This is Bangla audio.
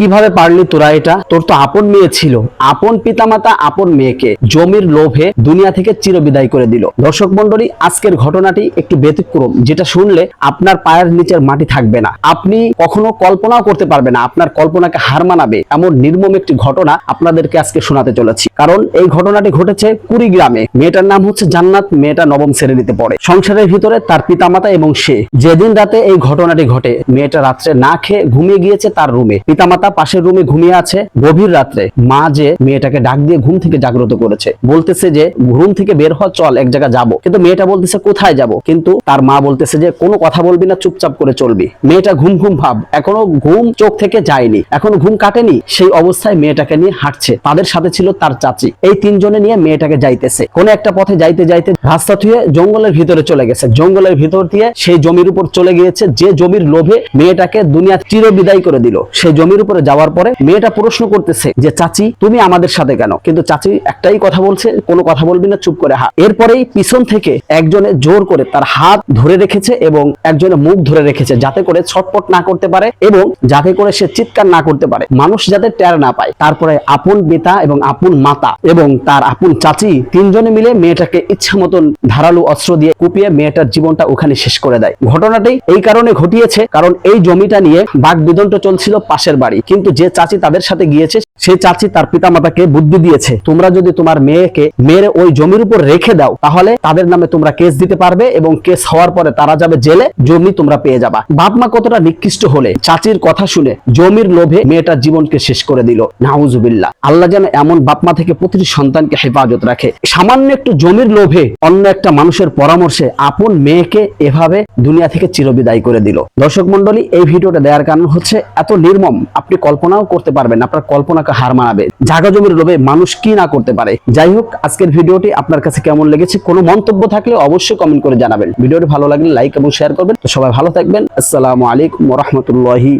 কীভাবে পারলি তোরা এটা? তোর তো আপন মেয়ে ছিল। আপন পিতামাতা, আপন মেয়েকে জমির লোভে দুনিয়া থেকে চিরবিদায় করে দিল। দর্শক মন্ডলী আজকের ঘটনাটি একটু ব্যতিক্রম, যেটা শুনলে আপনার পায়ের নিচের মাটি থাকবে না। আপনি কখনো কল্পনাও করতে পারবেন না, আপনার কল্পনাকে হার মানাবে। এমন নির্মম একটি ঘটনা আপনাদেরকে আজকে শোনাতে চলেছি। কারণ এই ঘটনাটি ঘটেছে কুড়িগ্রামে। মেয়েটার নাম হচ্ছে জান্নাত, মেয়েটা নবম শ্রেণীতে পড়ে। সংসারের ভিতরে তার পিতামাতা এবং সে। যেদিন রাতে এই ঘটনাটি ঘটে, মেয়েটা রাত্রে না খেয়ে ঘুমিয়ে গিয়েছে তার রুমে। পিতামাতা পাশের রুমে ঘুমিয়ে আছে। গভীর রাত্রে মা যে মেয়েটাকে ডাক দিয়ে ঘুম থেকে জাগ্রত করেছে। বলতেছে যে, ঘুম থেকে বের হওয়া চল এক জায়গা যাব। কিন্তু মেয়েটা বলতেছে, কোথায় যাব? কিন্তু তার মা বলতেছে যে, কোনো কথা বলবি না, চুপচাপ করে চলবি। মেয়েটা ঘুম ঘুম ভাব, এখনও ঘুম চোখ থেকে যায়নি। এখনও ঘুম কাটেনি, সেই অবস্থায় মেয়েটাকে নিয়ে হাঁটছে। তাদের সাথে ছিল তার চাচি। এই তিনজনে নিয়ে মেয়েটাকে যাইতেছে। কোন একটা পথে যাইতে যাইতে রাস্তা থুয়ে জঙ্গলের ভিতরে চলে গেছে। জঙ্গলের ভিতর দিয়ে সেই জমির উপর চলে গিয়েছে। যে জমির লোভে মেয়েটাকে দুনিয়া চির বিদায় করে দিল। সেই জমির উপরে যাওয়ার পরে মেয়েটা প্রশ্ন করতেছে যে, চাচি, তুমি আমাদের সাথে কেন? কিন্তু চাচি একটাই কথা বলছে, কোনো কথা বলবি না, চুপ করে হাত এরপরেই পিছন থেকে একজনে জোর করে তার হাত ধরে রেখেছে এবং একজনে মুখ ধরে রেখেছে যাতে করে ছটপট না করতে পারে এবং যাতে করে সে চিৎকার না করতে পারে। মানুষ যাতে টের না পায়। তারপরে আপন পিতা এবং আপন মাতা এবং তার আপন চাচি তিনজনে মিলে মেয়েটাকে ইচ্ছা মতন ধারালো অস্ত্র দিয়ে কুপিয়ে মেয়েটার জীবনটা ওখানে শেষ করে দেয়। ঘটনাটি এই কারণে ঘটিয়েছে কারণ এই জমিটা নিয়ে বাঘ বিদন্ত চলছিল পাশের বাড়ি। কিন্তু যে চাচি তাদের সাথে গিয়েছে সে চাচি তার পিতামাতাকে বুদ্ধি দিয়েছে। তোমরা যদি তোমার মেয়েকে মেরে ওই জমির উপর রেখে দাও, তাহলে তাদের নামে তোমরা কেস দিতে পারবে এবং কেস হওয়ার পরে তারা যাবে জেলে, জমি তোমরা পেয়ে যাবা। বাপ মা কতটা নিকৃষ্ট হলে, চাচির কথা শুনে জমির লোভে মেয়েটার জীবনকে শেষ করে দিল। নাউজুবিল্লাহ। আল্লাহ যেন এমন বাপ মা থেকে প্রতিটি সন্তানকে হেফাজত রাখে। সামান্য একটু জমির লোভে অন্য একটা মানুষের পরামর্শে আপন মেয়েকে এভাবে দুনিয়া থেকে চিরবিদায় করে দিল। দর্শক মন্ডলী এই ভিডিওটা দেওয়ার কারণ হচ্ছে এত নির্মম। আপনি কল্পনাও করতে পারবেন আপনার কল্পনাকে হার মানাবে। জাগা জমির লোভে মানুষ কি না করতে পারে? যাই হোক, আজকের ভিডিওটি আপনার কাছে কেমন লেগেছে, কোনো মন্তব্য থাকলে অবশ্যই কমেন্ট করে জানাবেন। ভিডিওটি ভালো লাগলে লাইক এবং শেয়ার করবেন। তো সবাই ভালো থাকবেন। আসসালামু আলাইকুম রহমতুল্লাহি